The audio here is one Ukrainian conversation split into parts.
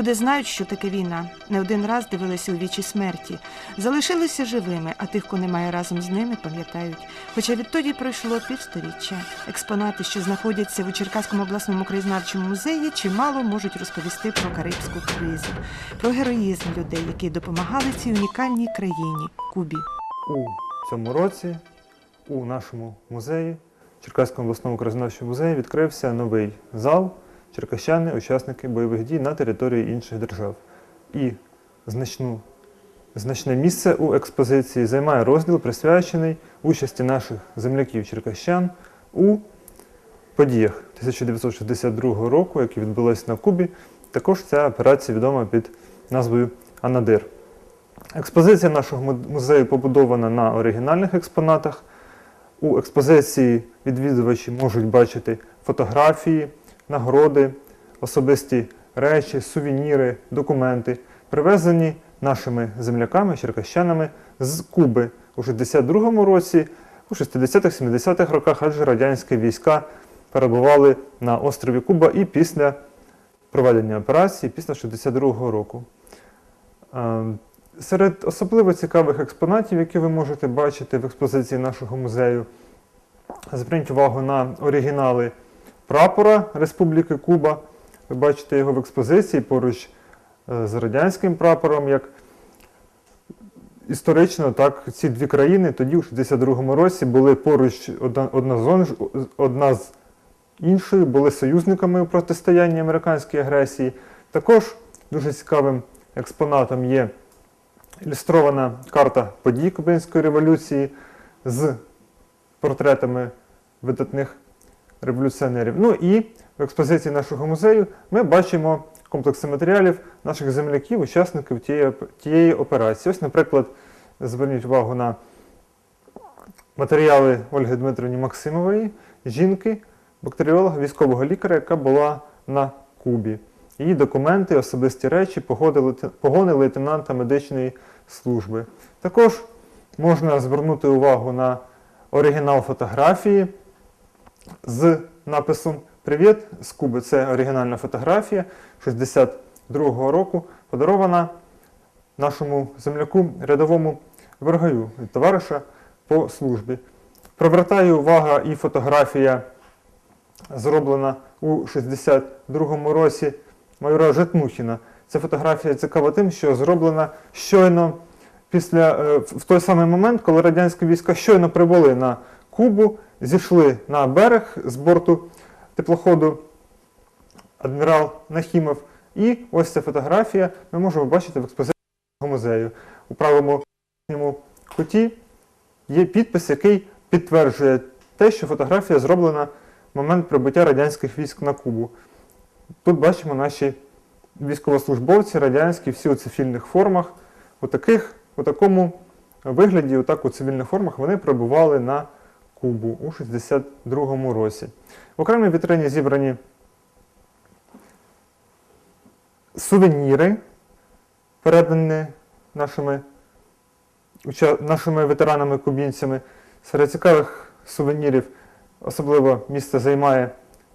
Люди знають, що таке війна. Не один раз дивилися у вічі смерті. Залишилися живими, а тих, кого немає разом з ними, пам'ятають. Хоча відтоді пройшло півсторіччя. Експонати, що знаходяться у Черкаському обласному краєзнавчому музеї, чимало можуть розповісти про карибську кризу, про героїзм людей, які допомагали цій унікальній країні Кубі. У цьому році у нашому музеї, Черкаському обласному краєзнавчому музеї, відкрився новий зал Черкащани, учасники бойових дій на території інших держав. І значну, значне місце у експозиції займає розділ, присвячений участі наших земляків черкащан у подіях 1962 року, які відбулися на Кубі. Також ця операція відома під назвою Анадир. Експозиція нашого музею побудована на оригінальних експонатах. У експозиції відвідувачі можуть бачити фотографії, нагороди, особисті речі, сувеніри, документи, привезені нашими земляками, черкащанами з Куби у 62-му році, у 60-70-х роках, адже радянські війська перебували на острові Куба і після проведення операції, після 62-го року. Е, Серед особливо цікавих експонатів, які ви можете бачити в експозиції нашого музею, зверніть увагу на оригінали прапора Республіки Куба. Ви бачите його в експозиції поруч е, з радянським прапором, як історично, так ці дві країни тоді, у 62-му році, були поруч одна, одна, з он- одна з іншою, були союзниками у протистоянні американській агресії. Також дуже цікавим експонатом є ілюстрована карта подій Кубинської революції з портретами видатних революціонерів. Ну і в експозиції нашого музею ми бачимо комплекси матеріалів наших земляків, учасників тієї, тієї операції. Ось, наприклад, зверніть увагу на матеріали Ольги Дмитрівні Максимової, жінки, бактеріолога, військового лікаря, яка була на Кубі. Її документи, особисті речі, погони лейтенанта медичної служби. Також можна звернути увагу на оригінал фотографії з написом Привіт з Куби. Це оригінальна фотографія 62-го року, подарована нашому земляку рядовому Вергаю від товариша по службі. Привертає увага і фотографія, зроблена у 62-му році майора Житмухіна. Ця фотографія цікава тим, що зроблена щойно після е, в той самий момент, коли радянські війська щойно прибули на Кубу, зійшли на берег з борту теплоходу адмірал Нахімов. І ось ця фотографія ми можемо бачити в експозиції музею. У правому верхньому куті є підпис, який підтверджує те, що фотографія зроблена в момент прибуття радянських військ на Кубу. Тут бачимо наші військовослужбовці радянські, всі у цивільних формах. У, таких, у такому вигляді, отак у цивільних формах, вони прибували на Кубу у 62-му році. В окремій вітрині зібрані сувеніри, передані нашими, нашими ветеранами-кубінцями. Серед цікавих сувенірів особливо місце займає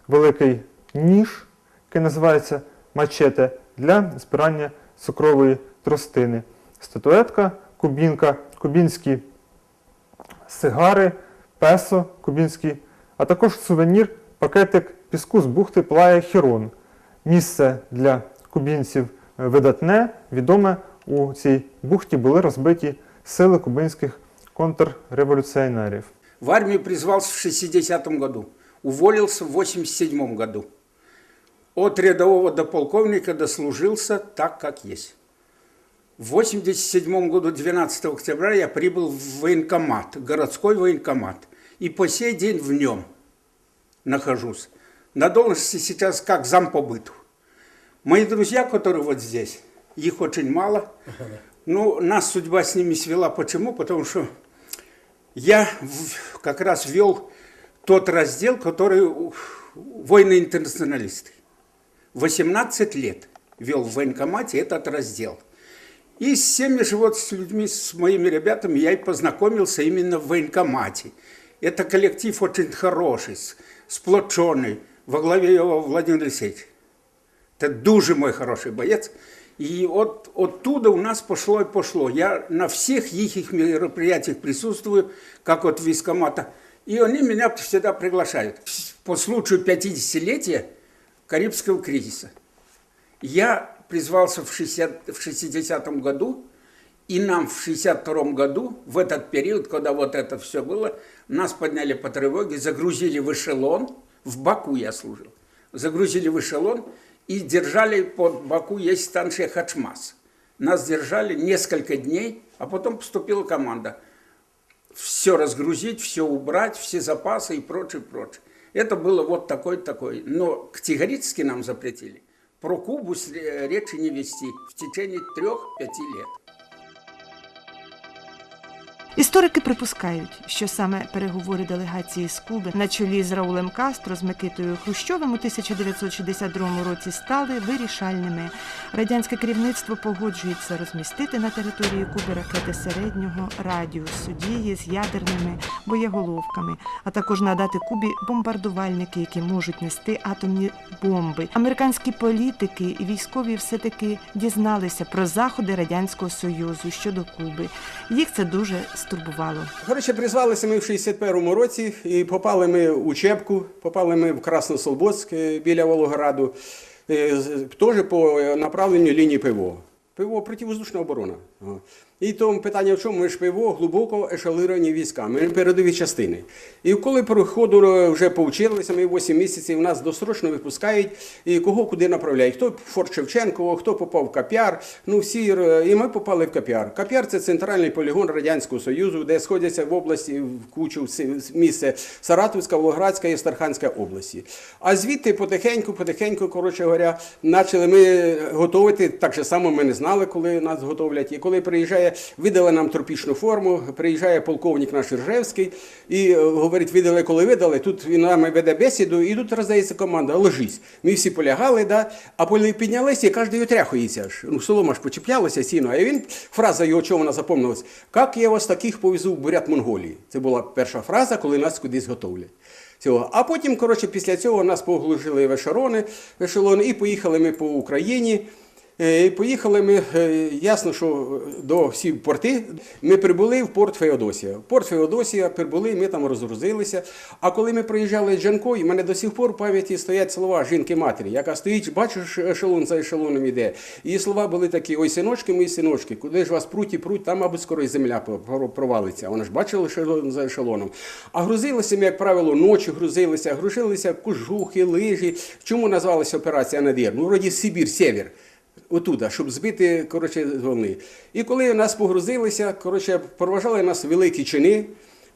великий ніж, який називається мачете, для збирання цукрової тростини. Статуетка, кубінка, кубінські сигари, песо кубінські, а також сувенір, пакетик піску з бухти Плая Хірон. Місце для кубінців е, видатне, відоме. У цій бухті були розбиті сили кубинських контрреволюціонерів. В армию призвался в 60-м году, уволился в 87 году. От рядового до полковника дослужился так, как есть. В 87 году, 12 октября, я прибыл в военкомат, городской военкомат. И по сей день в нем нахожусь. На должности сейчас как зам по быту. Мои друзья, которые вот здесь, их очень мало. Ну, нас судьба с ними свела. Почему? Потому что я как раз вел тот раздел, который у- воины-интернационалисты. 18 лет вел в военкомате этот раздел. И с теми же вот с людьми, с моими ребятами я и познакомился именно в военкомате. Это коллектив очень хороший, сплоченный, во главе его Владимир Алексеевич. Это дуже мой хороший боец. И от оттуда у нас пошло и пошло. Я на всех их мероприятиях присутствую, как от вискомата. И они меня всегда приглашают. По случаю 50-летия Карибского кризиса. Я призвался в 60, в 60 году, и нам в 62 году, в этот период, когда вот это все было, нас подняли по тревоге, загрузили в эшелон, в Баку я служил, загрузили в эшелон и держали под Баку, есть станция Хачмас. Нас держали несколько дней, а потом поступила команда. Все разгрузить, все убрать, все запасы и прочее, прочее. Это было вот такой-такой. Но категорически нам запретили. Про Кубу э, речи не вести в течение трех-пяти лет. Історики припускають, що саме переговори делегації з Куби на чолі з Раулем Кастро з Микитою Хрущовим у 1962 році стали вирішальними. Радянське керівництво погоджується розмістити на території Куби ракети середнього радіусу дії з ядерними боєголовками, а також надати Кубі бомбардувальники, які можуть нести атомні бомби. Американські політики і військові все таки дізналися про заходи радянського союзу щодо Куби. Їх це дуже стурбувало. Коротше, призвалися ми в 61-му році і попали ми у Чепку, попали ми в Красносолбоцьк е, біля Волограду, е, теж по направленню лінії ПВО. ПВО противоздушна оборона. І тому питання в чому? Ми ж ПВО глибоко ешелировані війська, ми передові частини. І коли по ходу е, вже повчилися, ми 8 місяців, нас досрочно випускають, і кого куди направляють. Хто Форт Шевченково, хто попав в Кап'яр, ну всі, е, і ми попали в Кап'яр. Кап'яр це центральний полігон Радянського Союзу, де сходяться в області в кучу місце Саратовська, Волгоградська і Астраханська області. А звідти потихеньку, потихеньку, коротше говоря, почали ми готувати. Так же само ми не знали, коли нас готовлять. І коли приїжджає, видали нам тропічну форму, приїжджає полковник наш Іржевський і е, говорить, видали, коли видали. Тут він нам веде бесіду, і тут роздається команда, ложись. Ми всі полягали, да? а коли піднялися, і кожен отряхується. Ну, солома ж почіплялася сіно. А він, фраза його, чого вона запомнилась, як я вас таких повезу в бурят Монголії. Це була перша фраза, коли нас кудись готовлять. Цього. А потім, коротше, після цього нас поглушили в ешелони, в ешелони і поїхали ми по Україні. Е, і Поїхали ми, е, ясно, що до всі порти. Ми прибули в порт Феодосія. В порт Феодосія прибули, ми там розгрузилися. А коли ми проїжджали Джанкой, в мене до сих пор в пам'яті стоять слова жінки-матері, яка стоїть, бачиш, ешелон за ешелоном іде. Її слова були такі: ой, синочки, мої синочки, куди ж вас пруть і пруть, там, мабуть, скоро і земля провалиться. Вона ж бачила ешелон за ешелоном. А грузилися ми, як правило, ночі грузилися, грузилися кожухи, лижі. Чому називалася операція Надір? Ну, вроді Сибір, Сєвєр отуда, щоб збити коротше, з. І коли нас погрузилися, коротше, проважали нас великі чини.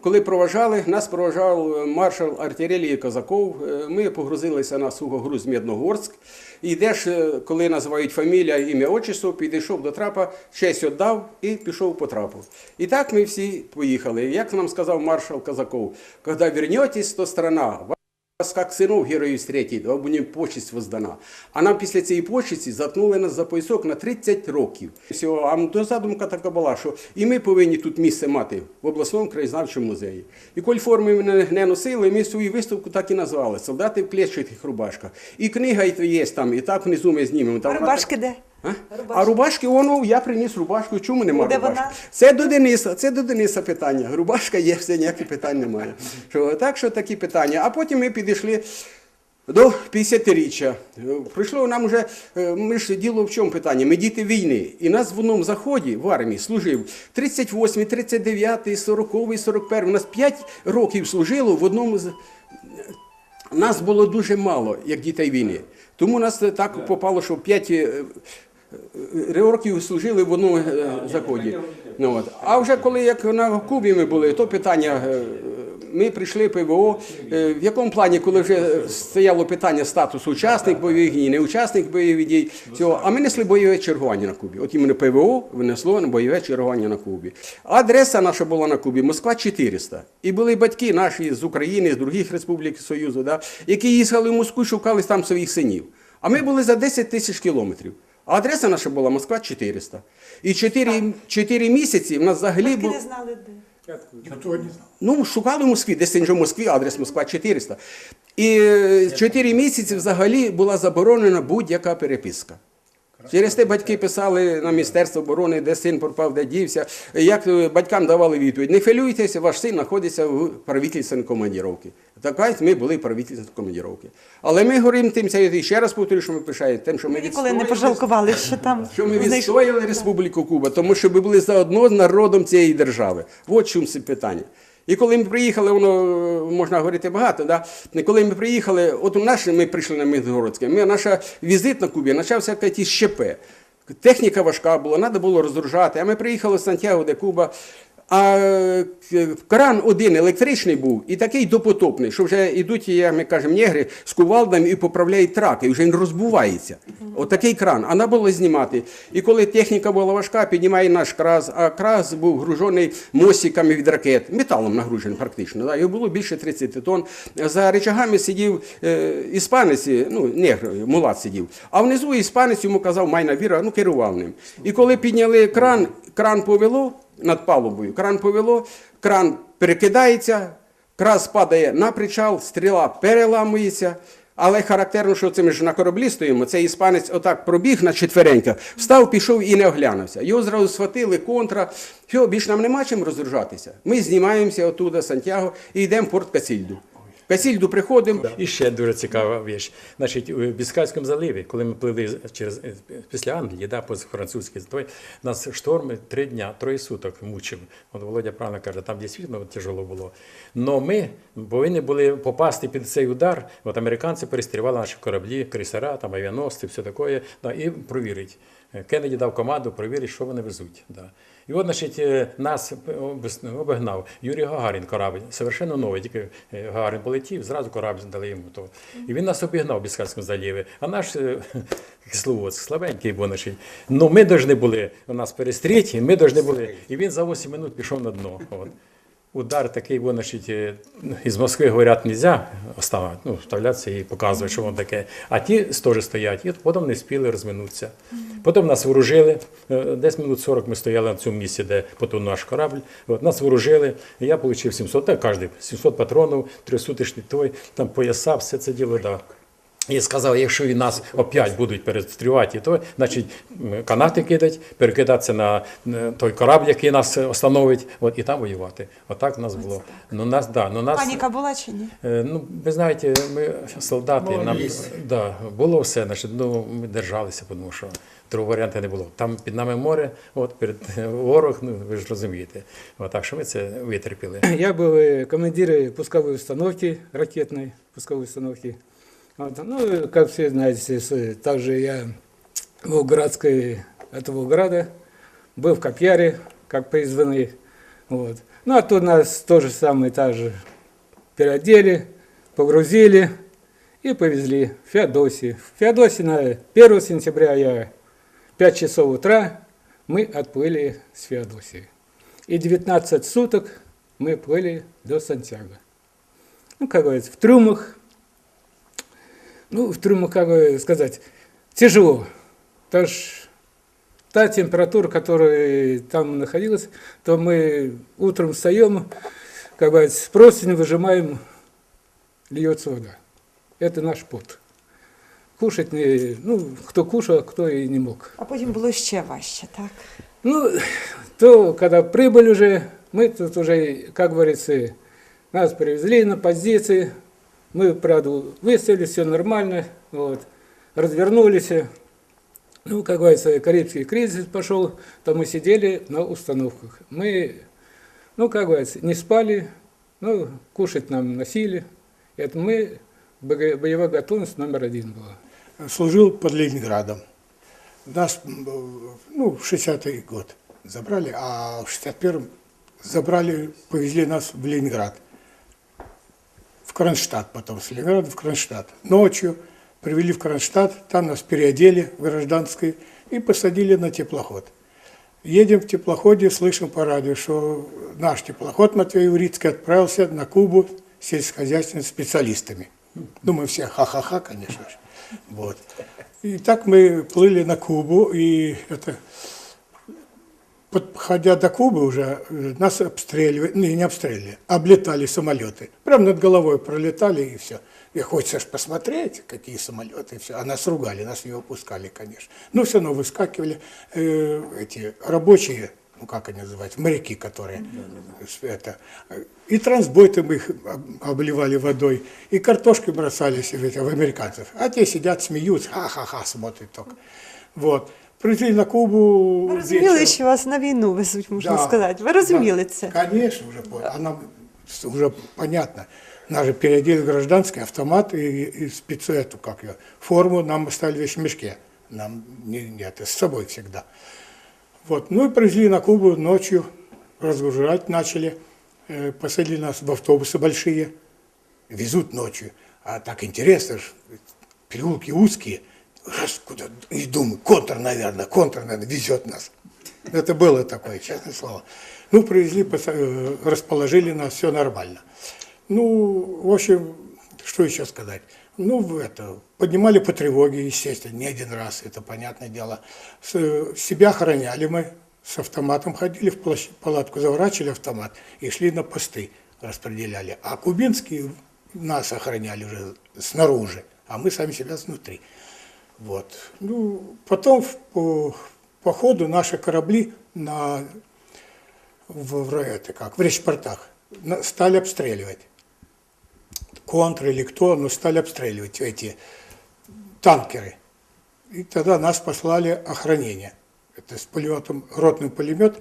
Коли проважали, нас проважав маршал артилерії Козаков. Е, Ми погрузилися на сухогруз Медногорськ. І йдеш, е, коли називають фамілія, ім'я, отчество, підійшов до трапа, честь віддав і пішов по трапу. І так ми всі поїхали. Як нам сказав маршал Козаков, коли вернетесь, то страна. Вас як синов героїв встретить, вам буде почесть воздана. А нам після цієї почесті заткнули нас за поясок на 30 років. Всього, а до задумка така була, що і ми повинні тут місце мати в обласному краєзнавчому музеї. І коль форми ми не- носили, ми свою виставку так і назвали Солдати в клетчатих рубашках. І книга і є там, і так внизу ми знімемо. Рубашки де? А? а рубашки, воно, я приніс рубашку. Чому нема Де рубашки? вона? Це до Дениса, це до Дениса питання. Рубашка є, все, ніяких питань немає. Що, так що такі питання. А потім ми підійшли до 50-річчя. Е, Прийшло нам вже, е, ми ж діло в чому питання? Ми діти війни. І нас в одному заході в армії служив 38, 39, 40, 41. У нас 5 років служило в одному з нас було дуже мало, як дітей війни. Тому нас так попало, що 5 років служили в одному е, заході. Ну, от. А вже коли як на Кубі ми були, то питання. е, Ми прийшли ПВО. е, В якому плані, коли вже стояло питання статусу учасник бойових дій, не учасник бойових дій, цього, а ми несли бойове чергування на Кубі. От іменно ПВО внесло бойове чергування на Кубі. Адреса наша була на Кубі Москва 400. І були батьки наші з України, з других республік Союзу, да, які їхали в Москву, шукали там своїх синів. А ми були за 10 тисяч кілометрів. А адреса наша була Москва 400. І 4, 4 місяці в нас взагалі Батьки був. не знали де. Не. Ну, шукали в Москві, десь в Москві, адрес Москва 400. І 4 місяці взагалі була заборонена будь-яка переписка. Через те батьки писали на Міністерство оборони, де син пропав, де дівся. Як е, батькам давали відповідь, не хвилюйтеся, ваш син знаходиться в правительственній командіровці. Так ось ми були в правительственній командіровці. Але ми говоримо тим, і ще раз повторюю, що ми пишаємо, тим, що ми Ніколи не пожалкували, що там що ми відстояли Республіку Куба, тому що ми були заодно з народом цієї держави. От чому це питання. І коли ми приїхали, воно можна говорити багато. Да? Коли ми приїхали, от у нас ми прийшли на Мізгородське, ми, наша візит на Кубі почався якийсь щепе. Техніка важка була, треба було розгружати. А ми приїхали в Сантьяго де Куба. А е, кран один електричний був і такий допотопний, що вже йдуть, як ми кажемо, негри з кувалдами і поправляють траки, і вже він розбувається. Отакий кран. А треба було знімати. І коли техніка була важка, піднімає наш краз, а краз був гружений мостиками від ракет, металом нагружений практично. Да? Його було більше 30 тонн. За речагами сидів е, іспанець, ну, негр, мулат сидів. А внизу іспанець йому казав майна віра, ну керував ним. І коли підняли кран, кран повело над палубою, кран повело, кран перекидається, крас падає на причал, стріла переламується. Але характерно, що це ми ж на кораблі стоїмо, цей іспанець отак пробіг на четвереньках, встав, пішов і не оглянувся. Його зразу схватили контра. Все, більш нам нема чим розгружатися. Ми знімаємося оттуда, Сантьяго, і йдемо в порт Касільду. Касільду приходимо, І ще дуже цікава віч. Значить, у Біскайському заливі, коли ми плили через е, після Англії, да, по французькій той нас шторми три дня, троє суток мучив. От Володя правильно каже, там дійсно тяжело було. Но ми повинні були попасти під цей удар. От американці перестрівали наші кораблі, крейсера, там авіаносці, все таке, да, і провірить. Кеннеді дав команду провірити, що вони везуть. Да. І от, значить, е, нас обігнав Юрій Гагарін корабль, совершенно новий, тільки Гагарин Гагарін полетів, зразу корабль дали йому. То. І він нас обігнав в Біскарському заливі. А наш е, Кисловодськ, слабенький був, значить. Ну, ми повинні були у нас перестріти, ми повинні були. І він за 8 минут пішов на дно. От. Удар такий, був, значить, е, із Москви говорять, не можна ну, вставлятися і показувати, що воно таке. А ті теж стоять, і потім не спіли розминутися. Потім нас вооружили, е, десь минут 40 ми стояли на цьому місці, де потонув наш корабль. От, нас вооружили, я отримав 700, так, кожен, 700 патронів, трьохсутишний той, там пояса, все це діло дав. І сказав, якщо і нас опять будуть перестрілювати, то значить канати кидать, перекидатися на е, той корабль, який нас е, остановить, от, і там воювати. Отак в нас було. Ну, нас, да, ну, нас, Паніка була чи ні? Е, Ну, ви знаєте, ми солдати, нам да, було все, значить, ну, ми держалися, тому що другого варіанту не було. Там під нами море, от перед ворог, ну ви ж розумієте. От, так що ми це витерпіли. Я был э, командиром пусковой установки, ракетной пусковой установки. Вот, ну, как все знаете, также я в Волгоградской, от Волгограда, был в Копьяре, как призванный. Вот. Ну, а тут нас то же самое, так же переодели, погрузили и повезли в Феодосию. В Феодосии на 1 сентября я 5 часов утра мы отплыли с Феодосии. И 19 суток мы плыли до Сантьяго. Ну, как говорится, в трюмах, ну, в трюмах, как бы сказать, тяжело. Потому что та температура, которая там находилась, то мы утром встаем, как бы с простыни выжимаем, льется вода. Это наш пот. Кушать, не, ну, кто кушал, а кто и не мог. А потім було ще важче, так? Ну, то, когда прибыли уже, мы тут уже, как говорится, нас привезли на позиции, мы, правда, выставили, все нормально, вот, развернулись. Ну, как говорится, Карибский кризис пошел, то мы сидели на установках. Мы, ну, как говорится, не спали, ну, кушать нам носили. Это мы, боевая готовность номер один была. Служил под Ленинградом. Нас, м, ну, в 60-й год забрали, а в 61-м забрали, повезли нас в Ленинград. Кронштадт потом, с Ленинграда в Кронштадт. Ночью привели в Кронштадт, там нас переодели в гражданской и посадили на теплоход. Едем в теплоходе, слышим по радио, что наш теплоход Матвей Урицкий отправился на Кубу с сельскохозяйственными специалистами. Ну, мы все ха-ха-ха, конечно же. Вот. И так мы плыли на Кубу, и это подходя до Кубы уже, э, нас обстреливали, не, не обстреливали, облетали самолеты. Прям над головой пролетали и все. И хочется ж посмотреть, какие самолеты, и все. А нас ругали, нас не выпускали, конечно. Но все равно выскакивали э, эти рабочие, ну как они называются, моряки, которые с- это, э, и трансбойты мы их об- обливали водой, и картошкой бросались в, в американцев. А те сидят, смеются, ха-ха-ха, смотрят только. Вот Привезли на Кубу Ви розуміли, вечером. що вас на війну везуть, можна Да. сказати. Ви розуміли Да. це? Конечно, уже, по- а нам с- уже понятно. Нас же переодели в гражданский автомат и, и спецу эту, как ее, форму нам оставили весь в мешке. Нам не, нет, с собой всегда. Вот. Ну и привезли на Кубу ночью, разгружать начали, э, посадили нас в автобусы большие, везут ночью. А так интересно, ж, переулки узкие, раз куда, и думаю, контр, наверное, контр, наверное, везет нас. Это было такое, честное слово. Ну, привезли, э, расположили нас, все нормально. Ну, в общем, что еще сказать? Ну, это, поднимали по тревоге, естественно, не один раз, это понятное дело. С- себя охраняли мы, с автоматом ходили в палатку, заворачивали автомат и шли на посты, распределяли. А кубинские нас охраняли уже снаружи, а мы сами себя снутри. Вот. Ну, потом по, по ходу наши корабли на, в, в, это, как, в речпортах стали обстреливать. Контр или кто, но стали обстреливать эти танкеры. И тогда нас послали охранение. Это с пулеметом, ротный пулемет,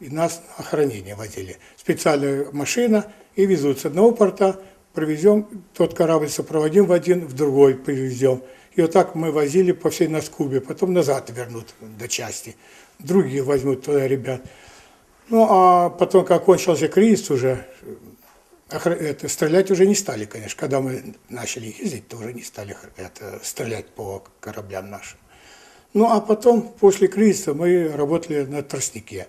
и нас на охранение возили. Специальная машина, и везут с одного порта, привезем, тот корабль сопроводим в один, в другой привезем. И вот так мы возили по всей Наскубе, потом назад вернут до части. Другие возьмут туда ребят. Ну, а потом, как кончился кризис уже, охра- это, стрелять уже не стали, конечно. Когда мы начали ездить, то уже не стали это, стрелять по кораблям нашим. Ну, а потом, после кризиса, мы работали на тростнике.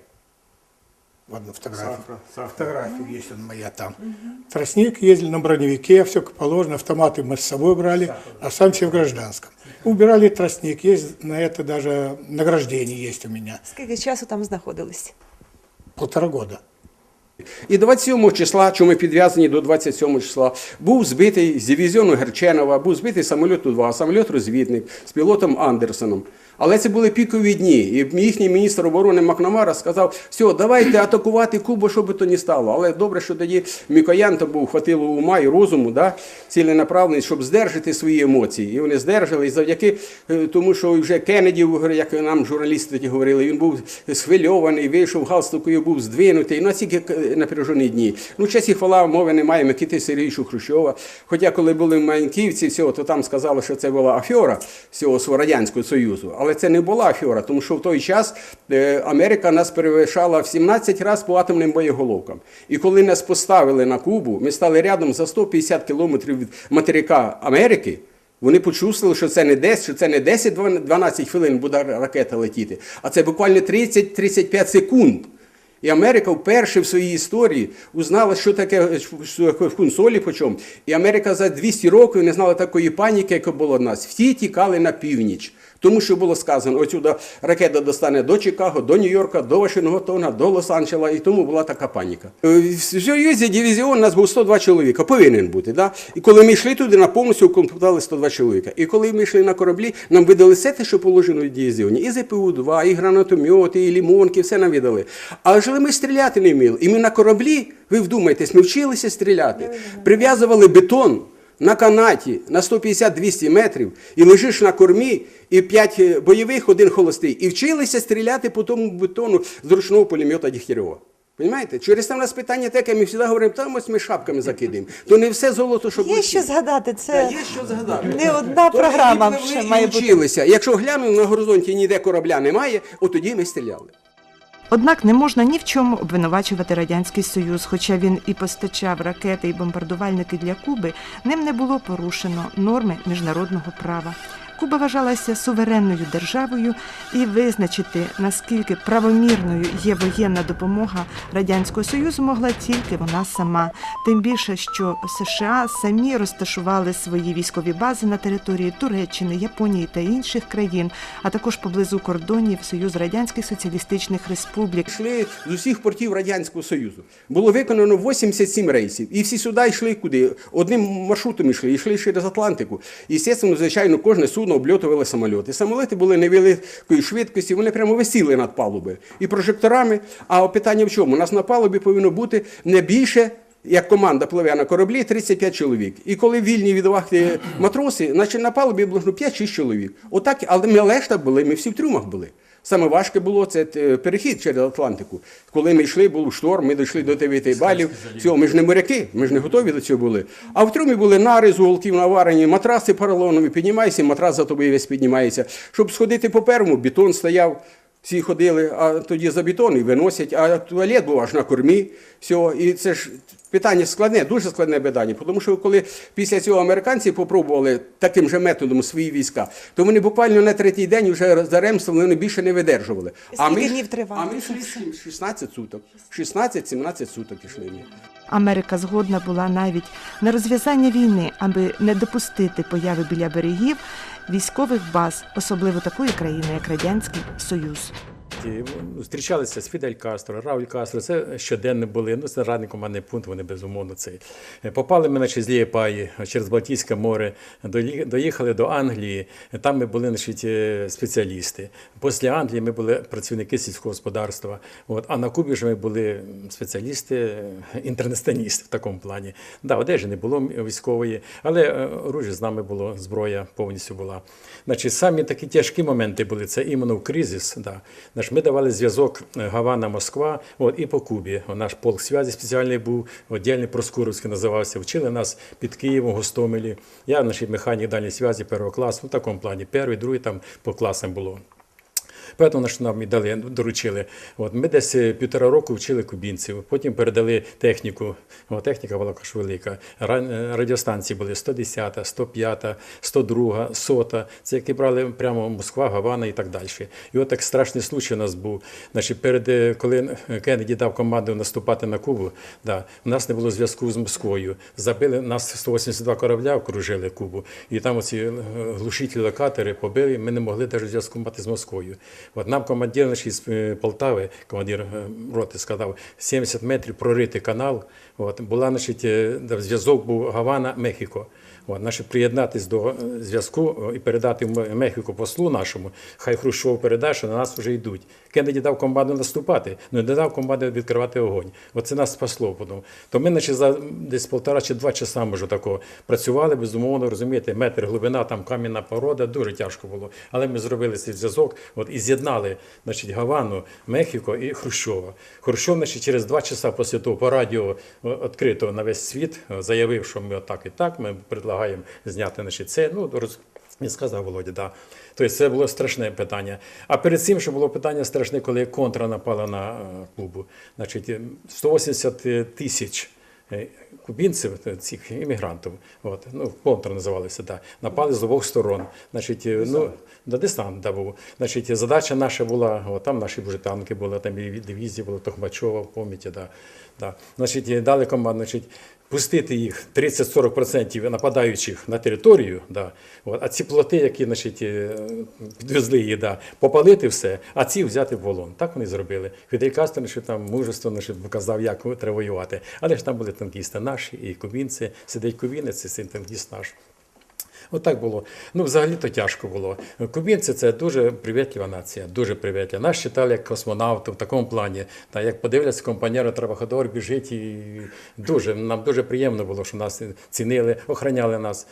В одну фотографию. Фотография есть он моя там. Тростник, ездили на броневике, все как положено, автоматы мы с собой брали, а сам все в гражданском. Убирали тростник, есть на это даже награждение есть у меня. Скільки часу там знаходились? Полтора года. І 27 числа, чому ми підв'язані до 27 числа, був збитий з дивізіону Герченова, був збитий самоліт Ту-2, самоліт-розвідник з пілотом Андерсоном. Але це були пікові дні. І їхній міністр оборони Макнамара сказав: все, давайте атакувати Кубу, що би то ні стало. Але добре, що тоді Мікоян то був хватило ума і розуму, да, ціленаправленість, щоб здержати свої емоції. І вони здержали. І завдяки е, тому, що вже Кеннеді, як нам журналісти тоді говорили, він був схвильований, вийшов галстукою, був здвинутий. Ну, ці напряжені дні. Ну, честь і хвала, мови немає Микити Сергійовичу Хрущова. Хоча, коли були в Маньківці, всього, то там сказали, що це була афера всього Радянського Союзу. Але це не була афера, тому що в той час е, Америка нас перевищала в 17 разів по атомним боєголовкам. І коли нас поставили на Кубу, ми стали рядом за 150 кілометрів від материка Америки. Вони почувствували, що це не 10, що це не 10-12 хвилин буде ракета летіти, а це буквально 30-35 секунд. І Америка вперше в своїй історії узнала, що таке що таке фунт солі почому. І Америка за 200 років не знала такої паніки, яка була в нас. Всі тікали на північ. Тому що було сказано, отсюди ракета достане до Чикаго, до Нью-Йорка, до Вашингтона, до Лос-Анджела, і тому була така паніка. Е, В Союзі дивізіон у нас був 102 чоловіка, повинен бути. Да? І коли ми йшли туди, нам повністю укомплектували 102 чоловіка. І коли ми йшли на кораблі, нам видали все те, що положено в дивізіоні. І ЗПУ-2, і гранатомети, і лімонки, все нам видали. Але ж ми стріляти не вміли. І ми на кораблі, ви вдумайтесь, ми вчилися стріляти. Прив'язували бетон на канаті на 150-200 метрів і лежиш на кормі, і п'ять бойових, один холостий. І вчилися стріляти по тому бетону з ручного пулемета Дігтярьова. Понимаєте? Через там у нас питання таке, ми завжди говоримо, там ось ми шапками закидаємо. То не все золото, що Є що згадати, це є що згадати. не одна То програма ще має бути. Якщо глянув на горизонті ніде корабля немає, от тоді ми стріляли. Однак не можна ні в чому обвинувачувати Радянський Союз, хоча він і постачав ракети і бомбардувальники для Куби, ним не було порушено норми міжнародного права. Куба вважалася суверенною державою і визначити, наскільки правомірною є воєнна допомога Радянського Союзу, могла тільки вона сама. Тим більше, що США самі розташували свої військові бази на території Туреччини, Японії та інших країн, а також поблизу кордонів Союзу Радянських Соціалістичних Республік. Йшли з усіх портів Радянського Союзу. Було виконано 87 рейсів. І всі сюди йшли куди? Одним маршрутом йшли, йшли через Атлантику. І, звісно, звичайно, кожне судно обльотували самоліти. Самоліти були невеликої швидкості, вони прямо висіли над палубою. І прожекторами. А питання в чому? У нас на палубі повинно бути не більше. Як команда пливе на кораблі 35 чоловік. І коли вільні від вахти матроси, значить на палубі було 5-6 чоловік. Отак, але ми лешта були, ми всі в трюмах були. Саме важке було це е, перехід через Атлантику. Коли ми йшли, був шторм, ми дійшли до 9 балів. Всього, ми ж не моряки, ми ж не готові до цього були. А в трюмі були нари з уголків наварені, матраси поролонові, піднімайся, матрас за тобою весь піднімається. Щоб сходити по первому, бетон стояв. Всі ходили, а тоді за бетон і виносять, а туалет був аж на кормі. Все, і це ж питання складне, дуже складне питання. Тому що коли після цього американці попробували таким же методом свої війська, то вони буквально на третій день вже за ремством вони більше не видержували. А ми, днів тривало а ми це 16 суток. 16-17 суток ішли. Америка згодна була навіть на розв'язання війни, аби не допустити появи біля берегів військових баз, особливо такої країни, як Радянський Союз. І, ну, Зустрічалися з Фідель Кастро, Рауль Кастро, це щоденно були. Ну, це радний командний пункт, вони безумовно цей. Попали ми значить, з Лієпаї через Балтійське море, доїхали до Англії. Там ми були значить, е, спеціалісти. Після Англії ми були працівники сільського господарства. От, а на Кубі ж ми були спеціалісти, інтернаціоналісти в такому плані. Да, одежі не було військової, але е, оружие з нами було, зброя повністю була. Значить, самі такі тяжкі моменти були, це іменно в кризис. Да. Ми давали зв'язок е, Гавана-Москва от, і по Кубі. О, Наш полк зв'язі спеціальний був, віддільний Проскуровський називався. Вчили нас під Києвом, Гостомелі. Я значить, механік дальній зв'язі першого класу, в такому плані. Перший, другий там по класам було. Поэтому наш нам і дали, доручили. От, ми десь е, півтора року вчили кубінців, потім передали техніку. О, техніка була також велика. Е, Радіостанції були 110, 105, 102, 100. Це які брали прямо Москва, Гавана і так далі. І от так страшний случай у нас був. Значить, перед, е, коли Кеннеді дав команду наступати на Кубу, да, у нас не було зв'язку з Москвою. Забили, нас 182 корабля окружили Кубу, і там оці глушителі локатори побили, ми не могли навіть зв'язку мати з Москвою. От нам командир значить, з е, Полтави, командир е, роти, сказав, 70 метрів прорити канал. От, була, значить, е, зв'язок був Гавана, Мехіко. Значить, приєднатись до е, зв'язку і передати в М- Мехіко послу нашому, хай Хрущов передає, що на нас вже йдуть. Кеннеді дав команду наступати, але не дав команду відкривати огонь. Оце нас спасло потім. То ми значить, за десь полтора чи два часа, може, такого працювали, безумовно, розумієте, метр глибина, там кам'яна порода, дуже тяжко було. Але ми зробили цей зв'язок от, і з'єднали значить, Гавану, Мехіко і Хрущова. Хрущов значить, через два часа після того по радіо відкрито на весь світ заявив, що ми отак і так, ми предлагаємо зняти значить, це. Ну, роз... Не сказав Володя, да. Тобто це було страшне питання. А перед цим ще було питання страшне, коли контра напала на е, Кубу. Значить, е, 180 тисяч е, кубінців, е, цих іммігрантів, от, ну, контр називалися, да, напали з обох сторон. Значить, е, ну, да, десант да, був. Значить, задача наша була, от, там наші вже танки були, там і дивізії були, Тохмачова, пам'ятаєте, да, да. Значить, е, дали команду, значить, пустити їх 30-40% нападаючих на територію, да, от, а ці плоти, які значить, е, підвезли її, да, попалити все, а ці взяти в волон. Так вони зробили. Фідель Кастро що там мужество показав, як треба воювати. Але ж там були танкісти наші і кубінці. Сидить кубінець, і син танкіст наш. Отак було. Ну, взагалі то тяжко було. Кубінці це дуже привітлива нація, дуже привітлива. Нас вважали як космонавти в такому плані. Та як подивляться, компаньєр Трабахадор біжить і дуже нам дуже приємно було, що нас цінили, охороняли нас.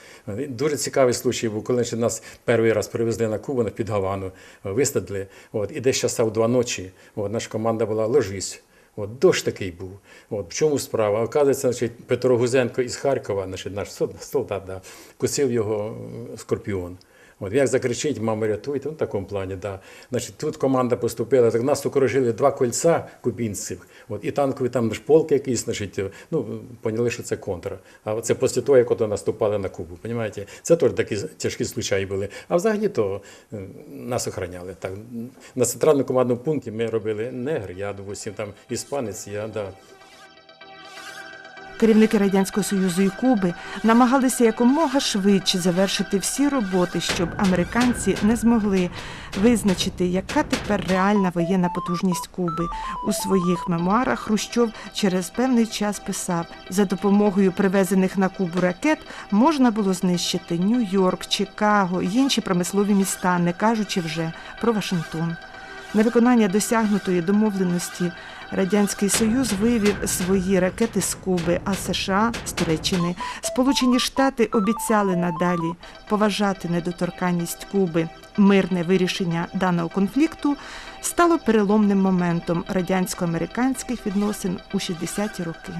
Дуже цікавий случай був, коли нас перший раз привезли на Кубу під Гавану, висадили. От, і десь часа в два ночі. От, наша команда була ложись. От дощ такий був. От в чому справа? Оказується, значить, Петро Гузенко із Харкова, значить, наш солдат, да, кусив його е, скорпіон. От як закричить, мама рятуйте, ну, в такому плані, да. Значить, тут команда поступила, так нас окружили два кольця кубінців, от, і танкові там ж полк якийсь, значить, ну, поняли, що це контра. А це після того, як ото наступали на Кубу, розумієте? Це теж такі тяжкі случаї були. А взагалі то нас охороняли. Так. На центральному командному пункті ми робили негр, я, допустим, там іспанець, я, да. Керівники Радянського Союзу і Куби намагалися якомога швидше завершити всі роботи, щоб американці не змогли визначити, яка тепер реальна воєнна потужність Куби. У своїх мемуарах Хрущов через певний час писав: за допомогою привезених на Кубу ракет можна було знищити Нью-Йорк, Чикаго й інші промислові міста, не кажучи вже про Вашингтон. Невиконання досягнутої домовленості Радянський Союз вивів свої ракети з Куби, а США з Туреччини. Сполучені Штати обіцяли надалі поважати недоторканність Куби. Мирне вирішення даного конфлікту стало переломним моментом радянсько-американських відносин у 60-ті роки.